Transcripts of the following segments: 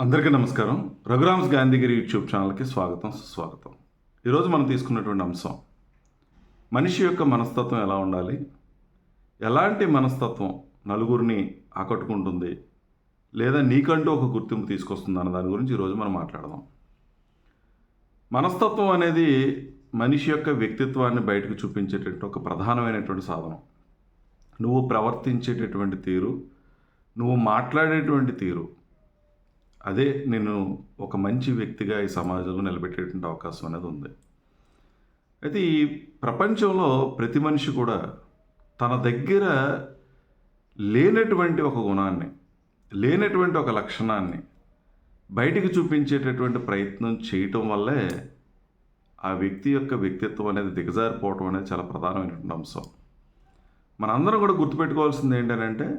అందరికీ నమస్కారం. రఘురామ్స్ గాంధీగిరి యూట్యూబ్ ఛానల్కి స్వాగతం సుస్వాగతం. ఈరోజు మనం తీసుకున్నటువంటి అంశం మనిషి యొక్క మనస్తత్వం ఎలా ఉండాలి? ఎలాంటి మనస్తత్వం నలుగురిని ఆకట్టుకుంటుంది? లేదా నీకంటూ ఒక గుర్తింపు తీసుకొస్తుంది అన్న దాని గురించి ఈరోజు మనం మాట్లాడదాం. మనస్తత్వం అనేది మనిషి యొక్క వ్యక్తిత్వాన్ని బయటకు చూపించేటటువంటి ఒక ప్రధానమైనటువంటి సాధనం. నువ్వు ప్రవర్తించేటటువంటి తీరు నువ్వు మాట్లాడేటువంటి తీరు అదే నేను ఒక మంచి వ్యక్తిగా ఈ సమాజంలో నిలబెట్టేటువంటి అవకాశం అనేది ఉంది. అయితే ఈ ప్రపంచంలో ప్రతి మనిషి కూడా తన దగ్గర లేనటువంటి ఒక గుణాన్ని లేనటువంటి ఒక లక్షణాన్ని బయటికి చూపించేటటువంటి ప్రయత్నం చేయటం వల్లే ఆ వ్యక్తి యొక్క వ్యక్తిత్వం అనేది దిగజారిపోవటం అనేది చాలా ప్రధానమైనటువంటి అంశం. మనందరం కూడా గుర్తుపెట్టుకోవాల్సింది ఏంటంటే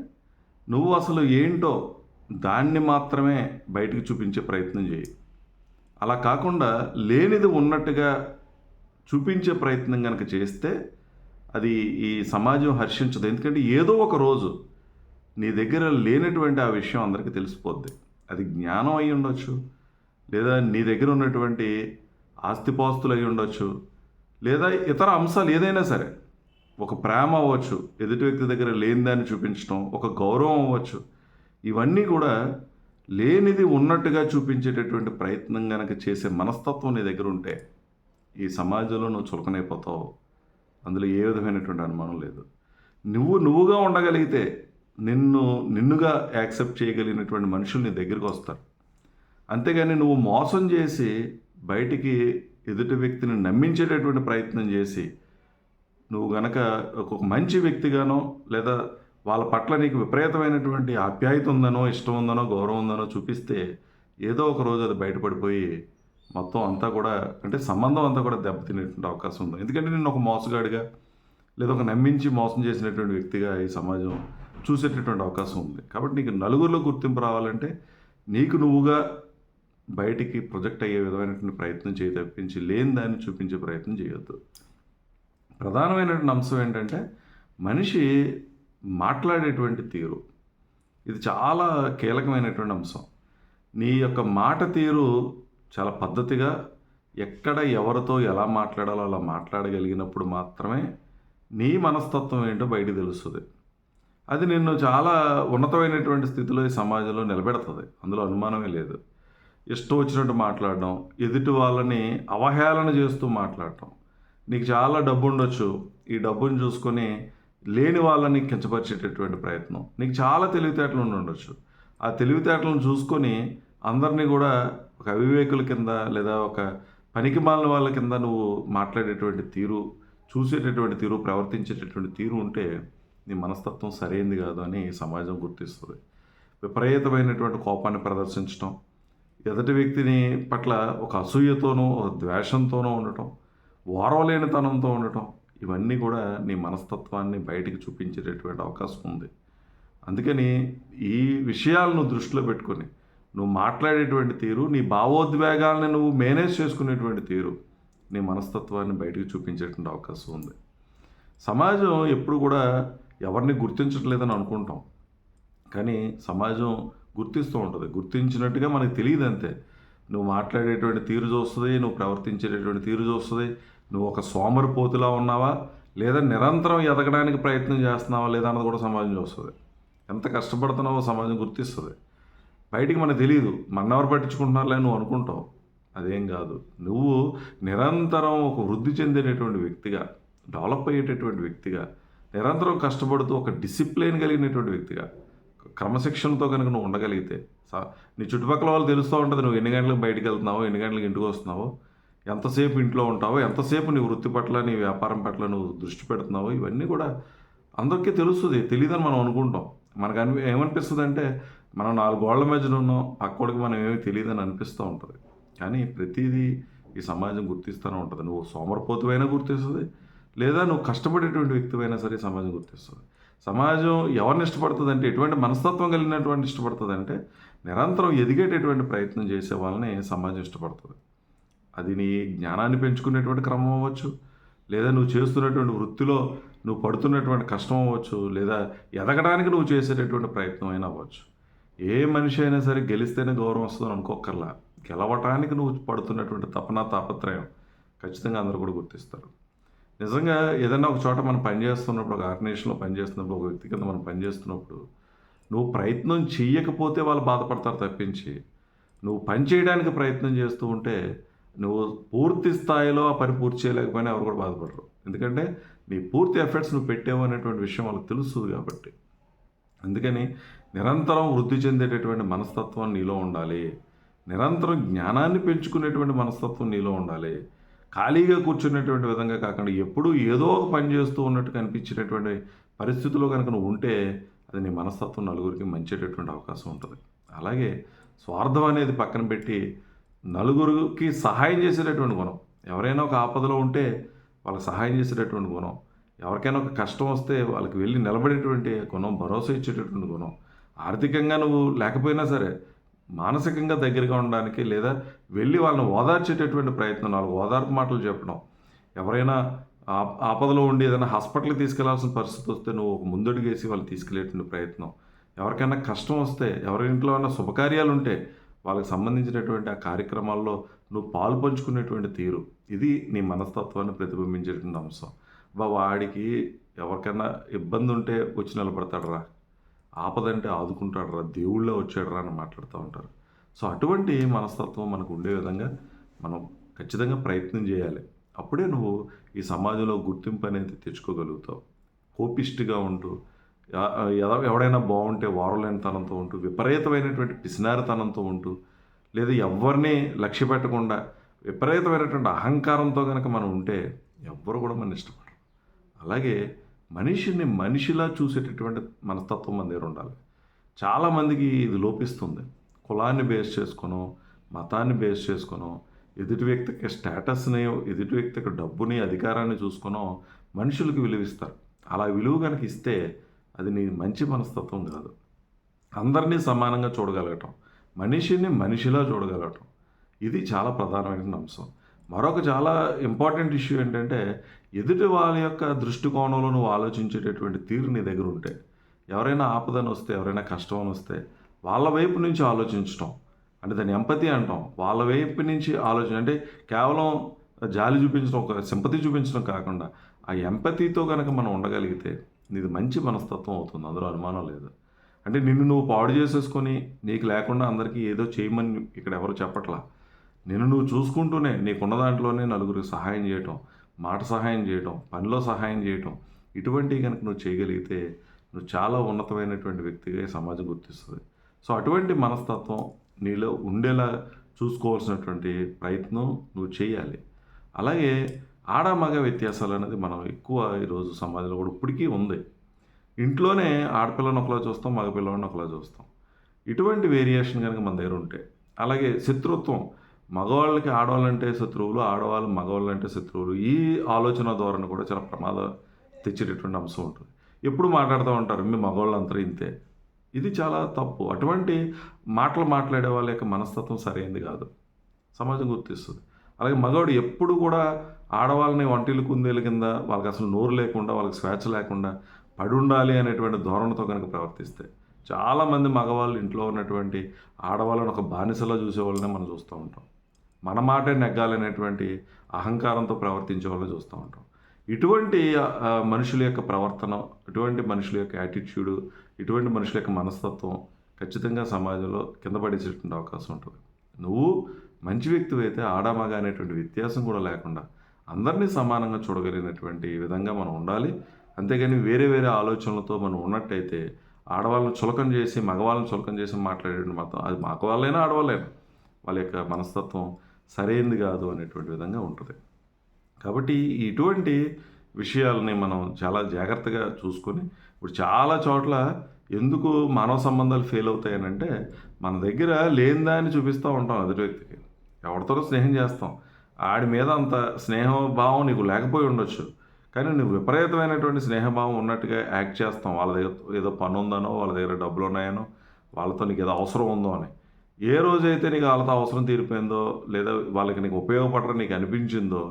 నువ్వు అసలు ఏంటో దాన్ని మాత్రమే బయటికి చూపించే ప్రయత్నం చేయి. అలా కాకుండా లేనిది ఉన్నట్టుగా చూపించే ప్రయత్నం కనుక చేస్తే అది ఈ సమాజం హర్షించదు. ఎందుకంటే ఏదో ఒక రోజు నీ దగ్గర లేనటువంటి ఆ విషయం అందరికీ తెలిసిపోద్ది. అది జ్ఞానం అయి ఉండొచ్చు. లేదా నీ దగ్గర ఉన్నటువంటి ఆస్తిపాస్తులు అయి ఉండొచ్చు. లేదా ఇతర అంశాలు ఏదైనా సరే. ఒక ప్రేమ అవ్వచ్చు. ఎదుటి వ్యక్తి దగ్గర లేనిదాన్ని చూపించడం ఒక గౌరవం అవ్వచ్చు. ఇవన్నీ కూడా లేనిది ఉన్నట్టుగా చూపించేటటువంటి ప్రయత్నం కనుక చేసే మనస్తత్వం నీ దగ్గర ఉంటే ఈ సమాజంలో నువ్వు చులకనైపోతావు. అందులో ఏ విధమైనటువంటి అనుమానం లేదు. నువ్వు నువ్వుగా ఉండగలిగితే నిన్ను నిన్నుగా యాక్సెప్ట్ చేయగలిగినటువంటి మనుషులు నీ దగ్గరికి వస్తారు. అంతేగాని నువ్వు మోసం చేసి బయటికి ఎదుటి వ్యక్తిని నమ్మించేటటువంటి ప్రయత్నం చేసి నువ్వు గనక ఒక మంచి వ్యక్తిగానో లేదా వాళ్ళ పట్ల నీకు విపరీతమైనటువంటి ఆప్యాయత ఉందనో ఇష్టం ఉందనో గౌరవం ఉందనో చూపిస్తే ఏదో ఒక రోజు అది బయటపడిపోయి మొత్తం అంతా కూడా అంటే సంబంధం అంతా కూడా దెబ్బతినేటువంటి అవకాశం ఉంది. ఎందుకంటే నేను ఒక మోసగాడిగా లేదా ఒక నమ్మించి మోసం చేసినటువంటి వ్యక్తిగా ఈ సమాజం చూసేటటువంటి అవకాశం ఉంది. కాబట్టి నీకు నలుగురిలో గుర్తింపు రావాలంటే నీకు నువ్వుగా బయటికి ప్రొజెక్ట్ అయ్యే విధమైనటువంటి ప్రయత్నం చేయి తప్పించి లేని దాన్ని చూపించే ప్రయత్నం చేయొద్దు. ప్రధానమైనటువంటి అంశం ఏంటంటే మనిషి మాట్లాడేటువంటి తీరు. ఇది చాలా కీలకమైనటువంటి అంశం. నీ యొక్క మాట తీరు చాలా పద్ధతిగా ఎక్కడ ఎవరితో ఎలా మాట్లాడాలో అలా మాట్లాడగలిగినప్పుడు మాత్రమే నీ మనస్తత్వం ఏంటో బయట తెలుస్తుంది. అది నిన్ను చాలా ఉన్నతమైనటువంటి స్థితిలో ఈ సమాజంలో నిలబెడుతుంది. అందులో అనుమానమే లేదు. ఇష్టం వచ్చినట్టు మాట్లాడడం ఎదుటి వాళ్ళని అవహేళన చేస్తూ మాట్లాడటం. నీకు చాలా డబ్బు ఉండొచ్చు. ఈ డబ్బును చూసుకొని లేని వాళ్ళని కించపరిచేటటువంటి ప్రయత్నం. నీకు చాలా తెలివితేటలు ఉండొచ్చు. ఆ తెలివితేటలను చూసుకొని అందరినీ కూడా ఒక అవివేకుల కింద లేదా ఒక పనికి మాలిన వాళ్ళ కింద నువ్వు మాట్లాడేటువంటి తీరు చూసేటటువంటి తీరు ప్రవర్తించేటటువంటి తీరు ఉంటే నీ మనస్తత్వం సరైంది కాదు అని సమాజం గుర్తిస్తుంది. విపరీతమైనటువంటి కోపాన్ని ప్రదర్శించడం ఎదుటి వ్యక్తిని పట్ల ఒక అసూయతోనో ఒక ద్వేషంతోనూ ఉండటం ఓరవలేనితనంతో ఉండటం ఇవన్నీ కూడా నీ మనస్తత్వాన్ని బయటికి చూపించేటటువంటి అవకాశం ఉంది. అందుకని ఈ విషయాలను దృష్టిలో పెట్టుకొని నువ్వు మాట్లాడేటువంటి తీరు నీ భావోద్వేగాలను నువ్వు మేనేజ్ చేసుకునేటువంటి తీరు నీ మనస్తత్వాన్ని బయటికి చూపించేటువంటి అవకాశం ఉంది. సమాజం ఎప్పుడు కూడా ఎవరిని గుర్తించట్లేదని అనుకుంటాం. కానీ సమాజం గుర్తిస్తూ ఉంటుంది. గుర్తించినట్టుగా మనకు తెలియదు అంతే. నువ్వు మాట్లాడేటువంటి తీరు చూస్తుంది నువ్వు ప్రవర్తించేటటువంటి తీరు చూస్తుంది. నువ్వు ఒక సోమరిపోతులా ఉన్నావా? లేదా నిరంతరం ఎదగడానికి ప్రయత్నం చేస్తున్నావా? లేదా అన్నది కూడా సమాజం చూస్తుంది. ఎంత కష్టపడుతున్నావో సమాజం గుర్తిస్తుంది. బయటికి మనకు తెలియదు మన్నెవరు పట్టించుకుంటున్నారులే నువ్వు అనుకుంటావు. అదేం కాదు. నువ్వు నిరంతరం ఒక వృద్ధి చెందేటటువంటి వ్యక్తిగా డెవలప్ అయ్యేటటువంటి వ్యక్తిగా నిరంతరం కష్టపడుతూ ఒక డిసిప్లిన్ కలిగినటువంటి వ్యక్తిగా క్రమశిక్షణతో కనుక నువ్వు ఉండగలిగితే సా నీ చుట్టుపక్కల వాళ్ళు తెలుస్తూ ఉంటుంది నువ్వు ఎన్ని గంటలకు బయటకు వెళ్తున్నావో ఎన్ని గంటలకు ఇంటికి వస్తున్నావో ఎంతసేపు ఇంట్లో ఉంటావో ఎంతసేపు నీ వృత్తి పట్ల నీ వ్యాపారం పట్ల నువ్వు దృష్టి పెడుతున్నావో ఇవన్నీ కూడా అందరికీ తెలుస్తుంది తెలియదని మనం అనుకుంటాం. మనకు అనిపి ఏమనిపిస్తుంది అంటే మనం నాలుగు గోళ్ళ మధ్యన ఉన్నాం పక్కోడికి మనం ఏమీ తెలియదని అనిపిస్తూ ఉంటుంది. కానీ ప్రతిదీ ఈ సమాజం గుర్తిస్తూనే ఉంటుంది. నువ్వు సోమరపోతువైనా గుర్తిస్తుంది లేదా నువ్వు కష్టపడేటువంటి వ్యక్తివైనా సరే ఈ సమాజం గుర్తిస్తుంది. సమాజం ఎవరిని ఇష్టపడుతుంది అంటే ఎటువంటి మనస్తత్వం కలిగినటువంటి ఇష్టపడుతుంది అంటే నిరంతరం ఎదిగేటటువంటి ప్రయత్నం చేసే వాళ్ళని సమాజం ఇష్టపడుతుంది. అది నీ జ్ఞానాన్ని పెంచుకునేటువంటి క్రమం అవ్వచ్చు లేదా నువ్వు చేస్తున్నటువంటి వృత్తిలో నువ్వు పడుతున్నటువంటి కష్టం అవ్వచ్చు లేదా ఎదగడానికి నువ్వు చేసేటటువంటి ప్రయత్నం అయినా అవ్వచ్చు. ఏ మనిషి అయినా సరే గెలిస్తేనే గౌరవం వస్తుందని అనుకోకర్లా గెలవటానికి నువ్వు పడుతున్నటువంటి తపన తాపత్రయం ఖచ్చితంగా అందరూ కూడా గుర్తిస్తారు. నిజంగా ఏదైనా ఒక చోట మనం పనిచేస్తున్నప్పుడు ఒక ఆర్గనైజేషన్లో పనిచేస్తున్నప్పుడు ఒక వ్యక్తి కింద మనం పనిచేస్తున్నప్పుడు నువ్వు ప్రయత్నం చెయ్యకపోతే వాళ్ళు బాధపడతారు తప్పించి నువ్వు పని చేయడానికి ప్రయత్నం చేస్తూ ఉంటే నువ్వు పూర్తి స్థాయిలో ఆ పని పూర్తి చేయలేకపోయినా ఎవరు కూడా బాధపడరు. ఎందుకంటే నీ పూర్తి ఎఫర్ట్స్ నువ్వు పెట్టావు అనేటువంటి విషయం వాళ్ళకి తెలుస్తుంది కాబట్టి. అందుకని నిరంతరం వృద్ధి చెందేటటువంటి మనస్తత్వం నీలో ఉండాలి. నిరంతరం జ్ఞానాన్ని పెంచుకునేటువంటి మనస్తత్వం నీలో ఉండాలి. ఖాళీగా కూర్చునేటువంటి విధంగా కాకుండా ఎప్పుడూ ఏదో ఒక పని చేస్తూ ఉన్నట్టు కనిపించేటటువంటి పరిస్థితుల్లో కనుక నువ్వు ఉంటే అది నీ మనస్తత్వం నలుగురికి మంచేటటువంటి అవకాశం ఉంటుంది. అలాగే స్వార్థం అనేది పక్కన పెట్టి నలుగురికి సహాయం చేసేటటువంటి గుణం. ఎవరైనా ఒక ఆపదలో ఉంటే వాళ్ళకి సహాయం చేసేటటువంటి గుణం. ఎవరికైనా ఒక కష్టం వస్తే వాళ్ళకి వెళ్ళి నిలబడేటువంటి గుణం భరోసా ఇచ్చేటటువంటి గుణం. ఆర్థికంగా నువ్వు లేకపోయినా సరే మానసికంగా దగ్గరగా ఉండడానికి లేదా వెళ్ళి వాళ్ళని ఓదార్చేటటువంటి ప్రయత్నం నాలుగు ఓదార్పు మాటలు చెప్పడం. ఎవరైనా ఆపదలో ఉండి ఏదైనా హాస్పిటల్కి తీసుకెళ్ళాల్సిన పరిస్థితి వస్తే నువ్వు ఒక ముందడుగేసి వాళ్ళు తీసుకెళ్ళేటువంటి ప్రయత్నం. ఎవరికైనా కష్టం వస్తే ఎవరి ఇంట్లో అయినా శుభకార్యాలు ఉంటే వాళ్ళకి సంబంధించినటువంటి ఆ కార్యక్రమాల్లో నువ్వు పాలు పంచుకునేటువంటి తీరు. ఇది నీ మనస్తత్వాన్ని ప్రతిబింబించేటువంటి అంశం. బా వాడికి ఎవరికైనా ఇబ్బంది ఉంటే వచ్చి నిలబడతాడరా. ఆపదంటే ఆదుకుంటాడరా దేవుళ్ళ వచ్చాడరా అని మాట్లాడుతూ ఉంటారు. సో అటువంటి మనస్తత్వం మనకు ఉండే విధంగా మనం ఖచ్చితంగా ప్రయత్నం చేయాలి. అప్పుడే నువ్వు ఈ సమాజంలో గుర్తింపు అనేది తెచ్చుకోగలుగుతావు. కోపిష్టిగా ఉంటూ ఎవడైనా బాగుంటే వారలేనితనంతో ఉంటూ విపరీతమైనటువంటి పిసినారితనంతో ఉంటూ లేదా ఎవరిని లక్ష్య పెట్టకుండా విపరీతమైనటువంటి అహంకారంతో కనుక మనం ఉంటే ఎవ్వరు కూడా మనం ఇష్టపడరు. అలాగే మనిషిని మనిషిలా చూసేటటువంటి మనస్తత్వం మన దగ్గర ఉండాలి. చాలామందికి ఇది లోపిస్తుంది. కులాన్ని బేస్ చేసుకోనో మతాన్ని బేస్ చేసుకునో ఎదుటి వ్యక్తికి స్టేటస్ని ఎదుటి వ్యక్తికి డబ్బుని అధికారాన్ని చూసుకునో మనుషులకు విలువిస్తారు. అలా విలువ కనుక ఇస్తే అది నీ మంచి మనస్తత్వం కాదు. అందరినీ సమానంగా చూడగలగటం మనిషిని మనిషిలా చూడగలగటం ఇది చాలా ప్రధానమైన అంశం. మరొక చాలా ఇంపార్టెంట్ ఇష్యూ ఏంటంటే ఎదుటి వాళ్ళ యొక్క దృష్టికోణంలో నువ్వు ఆలోచించేటటువంటి తీరు నీ దగ్గర ఉంటే ఎవరైనా ఆపదని వస్తే ఎవరైనా కష్టం అని వస్తే వాళ్ళ వైపు నుంచి ఆలోచించటం. అంటే దాన్ని ఎంపతి అంటాం. వాళ్ళ వైపు నుంచి ఆలోచన అంటే కేవలం జాలి చూపించడం ఒక సింపతి చూపించడం కాకుండా ఆ ఎంపతితో కనుక మనం ఉండగలిగితే నీది మంచి మనస్తత్వం అవుతుంది. అందులో అనుమానం లేదు. అంటే నిన్ను నువ్వు పాడు చేసేసుకొని నీకు లేకుండా అందరికీ ఏదో చేయమని ఇక్కడ ఎవరు చెప్పట్లా? నిన్ను నువ్వు చూసుకుంటూనే నీకున్న దాంట్లోనే నలుగురికి సహాయం చేయటం మాట సహాయం చేయటం పనిలో సహాయం చేయటం ఇటువంటివి కనుక నువ్వు చేయగలిగితే నువ్వు చాలా ఉన్నతమైనటువంటి వ్యక్తిగా ఈ సమాజం గుర్తిస్తుంది. సో అటువంటి మనస్తత్వం నీలో ఉండేలా చూసుకోవాల్సినటువంటి ప్రయత్నం నువ్వు చేయాలి. అలాగే ఆడ మగ వ్యత్యాసాలు అనేది మనం ఎక్కువ ఈరోజు సమాజంలో కూడా ఇప్పటికీ ఉంది. ఇంట్లోనే ఆడపిల్లని ఒకలా చూస్తాం మగపిల్లని ఒకలా చూస్తాం. ఇటువంటి వేరియేషన్ కనుక మన దగ్గర ఉంటే అలాగే శత్రుత్వం మగవాళ్ళకి ఆడవాళ్ళంటే శత్రువులు ఆడవాళ్ళు మగవాళ్ళంటే శత్రువులు. ఈ ఆలోచన ధోరణి కూడా చాలా ప్రమాదం తెచ్చేటటువంటి అంశం ఉంటుంది. ఎప్పుడు మాట్లాడుతూ ఉంటారు మీ మగవాళ్ళంతా ఇంతే. ఇది చాలా తప్పు. అటువంటి మాటలు మాట్లాడే వాళ్ళ యొక్క మనస్తత్వం సరైనది కాదు. సమాజం గుర్తిస్తుంది. అలాగే మగవాడు ఎప్పుడు కూడా ఆడవాళ్ళని వంటిల్లు కుందేలు కింద వాళ్ళకి అసలు నోరు లేకుండా వాళ్ళకి స్వేచ్ఛ లేకుండా పడి ఉండాలి అనేటువంటి ధోరణితో కనుక ప్రవర్తిస్తే చాలామంది మగవాళ్ళు ఇంట్లో ఉన్నటువంటి ఆడవాళ్ళని ఒక బానిసలా చూసేవాళ్ళనే మనం చూస్తూ ఉంటాం. మన మాటే నెగ్గాలనేటువంటి అహంకారంతో ప్రవర్తించే వాళ్ళు చూస్తూ ఉంటాం. ఇటువంటి మనుషుల యొక్క ప్రవర్తన ఇటువంటి మనుషుల యొక్క యాటిట్యూడ్ ఇటువంటి మనుషుల యొక్క మనస్తత్వం ఖచ్చితంగా సమాజంలో కింద పడేసేటువంటి అవకాశం ఉంటుంది. నువ్వు మంచి వ్యక్తి అయితే ఆడామగా అనేటువంటి వ్యత్యాసం కూడా లేకుండా అందరినీ సమానంగా చూడగలిగినటువంటి విధంగా మనం ఉండాలి. అంతేగాని వేరే వేరే ఆలోచనలతో మనం ఉన్నట్టయితే ఆడవాళ్ళని చులకం చేసి మగవాళ్ళని చులకం చేసి మాట్లాడేటువంటి మాత్రం అది మగవాళ్ళైనా ఆడవాళ్ళైనా వాళ్ళ యొక్క మనస్తత్వం సరైనది కాదు అనేటువంటి విధంగా ఉంటుంది. కాబట్టి ఇటువంటి విషయాలని మనం చాలా జాగ్రత్తగా చూసుకొని ఇప్పుడు చాలా చోట్ల ఎందుకు మానవ సంబంధాలు ఫెయిల్ అవుతాయనంటే మన దగ్గర లేనిదాన్ని చూపిస్తూ ఉంటాం ఎదుటి వ్యక్తికి. ఎవరితోనో స్నేహం చేస్తాం. ఆడి మీద అంత స్నేహం భావం నీకు లేకపోయి ఉండొచ్చు. కానీ నువ్వు విపరీతమైనటువంటి స్నేహభావం ఉన్నట్టుగా యాక్ట్ చేస్తాం. వాళ్ళ దగ్గర ఏదో పని ఉందనో వాళ్ళ దగ్గర డబ్బులు ఉన్నాయనో వాళ్ళతో నీకు ఏదో అవసరం ఉందో అని. ఏ రోజైతే నీకు వాళ్ళతో అవసరం తీరిపోయిందో లేదా వాళ్ళకి నీకు ఉపయోగపడరు నీకు అనిపించిందో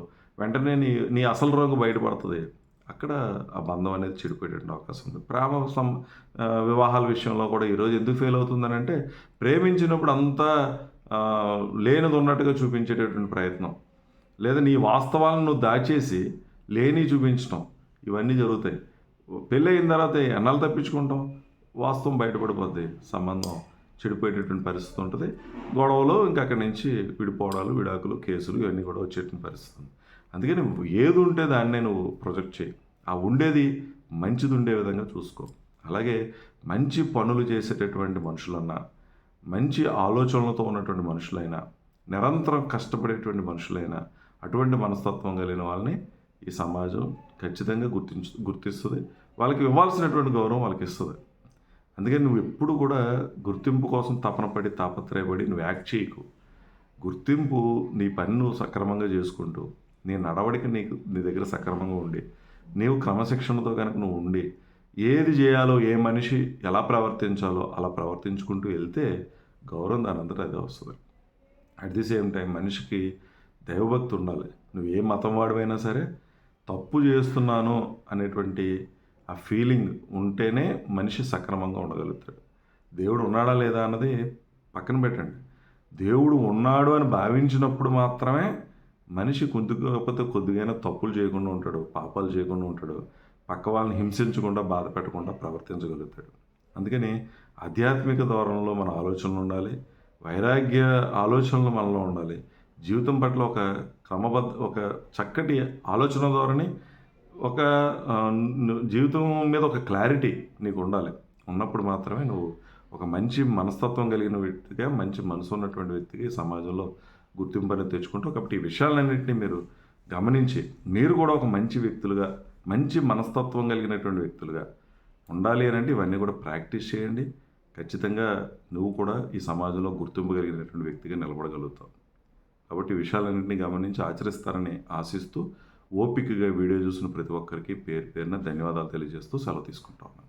వెంటనే నీ నీ అసలు రంగు బయటపడుతుంది. అక్కడ ఆ బంధం అనేది చెడిపోయేటువంటి అవకాశం ఉంది. ప్రేమ సం వివాహాల విషయంలో కూడా ఈరోజు ఎందుకు ఫెయిల్ అవుతుందని అంటే ప్రేమించినప్పుడు అంతా లేనిది ఉన్నట్టుగా చూపించేటటువంటి ప్రయత్నం. లేదా నీ వాస్తవాలను నువ్వు దాచేసి లేని చూపించడం ఇవన్నీ జరుగుతాయి. పెళ్ళి అయిన తర్వాత ఎన్నాళ్ళు తప్పించుకుంటాం? వాస్తవం బయటపడిపోద్ది. సంబంధం చెడిపోయేటటువంటి పరిస్థితి ఉంటుంది. గొడవలు ఇంకా అక్కడి నుంచి విడిపోవడాలు విడాకులు కేసులు ఇవన్నీ కూడా వచ్చేటువంటి పరిస్థితి ఉంది. అందుకని ఏది ఉంటే దాన్నే నువ్వు ప్రొజెక్ట్ చేయి. ఆ ఉండేది మంచిది ఉండే విధంగా చూసుకో. అలాగే మంచి పనులు చేసేటటువంటి మనుషులన్నా మంచి ఆలోచనలతో ఉన్నటువంటి మనుషులైనా నిరంతరం కష్టపడేటువంటి మనుషులైనా అటువంటి మనస్తత్వం కలిగిన వాళ్ళని ఈ సమాజం ఖచ్చితంగా గుర్తించు గుర్తిస్తుంది. వాళ్ళకి ఇవ్వాల్సినటువంటి గౌరవం వాళ్ళకి ఇస్తుంది. అందుకని నువ్వు ఎప్పుడు కూడా గుర్తింపు కోసం తపన పడి తాపత్రయపడి నువ్వు యాక్ట్ చేయకు. గుర్తింపు నీ పని నువ్వు సక్రమంగా చేసుకుంటూ నీ నడవడిక నీకు నీ దగ్గర సక్రమంగా ఉండి నీవు క్రమశిక్షణతో కనుక నువ్వు ఉండి ఏది చేయాలో ఏ మనిషి ఎలా ప్రవర్తించాలో అలా ప్రవర్తించుకుంటూ వెళ్తే గౌరవం దాని అంతటా అదే వస్తుంది. అట్ ది సేమ్ టైం మనిషికి దైవభక్తి ఉండాలి. నువ్వు ఏ మతం వాడివైనా సరే తప్పు చేస్తున్నాను అనేటువంటి ఆ ఫీలింగ్ ఉంటేనే మనిషి సక్రమంగా ఉండగలుగుతాడు. దేవుడు ఉన్నాడా లేదా అన్నది పక్కన పెట్టండి. దేవుడు ఉన్నాడు అని భావించినప్పుడు మాత్రమే మనిషి కొద్దిగా కొద్దిగైనా తప్పులు చేయకుండా ఉంటాడు పాపాలు చేయకుండా ఉంటాడు పక్క వాళ్ళని హింసించకుండా బాధ పెట్టకుండా ప్రవర్తించగలుగుతాడు. అందుకని ఆధ్యాత్మిక ధోరణిలో మన ఆలోచనలు ఉండాలి వైరాగ్య ఆలోచనలు మనలో ఉండాలి. జీవితం పట్ల ఒక క్రమబద్ధ ఒక చక్కటి ఆలోచన ధోరణి ఒక జీవితం మీద ఒక క్లారిటీ నీకు ఉండాలి ఉన్నప్పుడు మాత్రమే నువ్వు ఒక మంచి మనస్తత్వం కలిగిన వ్యక్తిగా మంచి మనసు ఉన్నటువంటి వ్యక్తికి సమాజంలో గుర్తింపు అనేది తెచ్చుకుంటూ కాబట్టి ఈ విషయాలన్నింటినీ మీరు గమనించి మీరు కూడా ఒక మంచి వ్యక్తులుగా మంచి మనస్తత్వం కలిగినటువంటి వ్యక్తులుగా ఉండాలి అని అంటే ఇవన్నీ కూడా ప్రాక్టీస్ చేయండి. ఖచ్చితంగా నువ్వు కూడా ఈ సమాజంలో గుర్తింపు కలిగినటువంటి వ్యక్తిగా నిలబడగలుగుతావు. కాబట్టి విషయాలన్నింటినీ గమనించి ఆచరిస్తారని ఆశిస్తూ ఓపికగా వీడియో చూసిన ప్రతి ఒక్కరికి పేరు పేరున ధన్యవాదాలు తెలియజేస్తూ సెలవు తీసుకుంటా ఉన్నాను.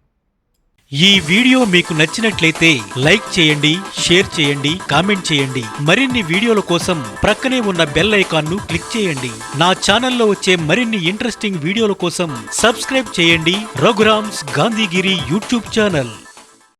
ఈ వీడియో మీకు నచ్చినట్లయితే లైక్ చేయండి షేర్ చేయండి కామెంట్ చేయండి. మరిన్ని వీడియోల కోసం ప్రక్కనే ఉన్న బెల్ ఐకాన్ను క్లిక్ చేయండి. నా ఛానల్లో వచ్చే మరిన్ని ఇంట్రెస్టింగ్ వీడియోల కోసం సబ్స్క్రైబ్ చేయండి. Raghuram's Gandhigiri YouTube channel.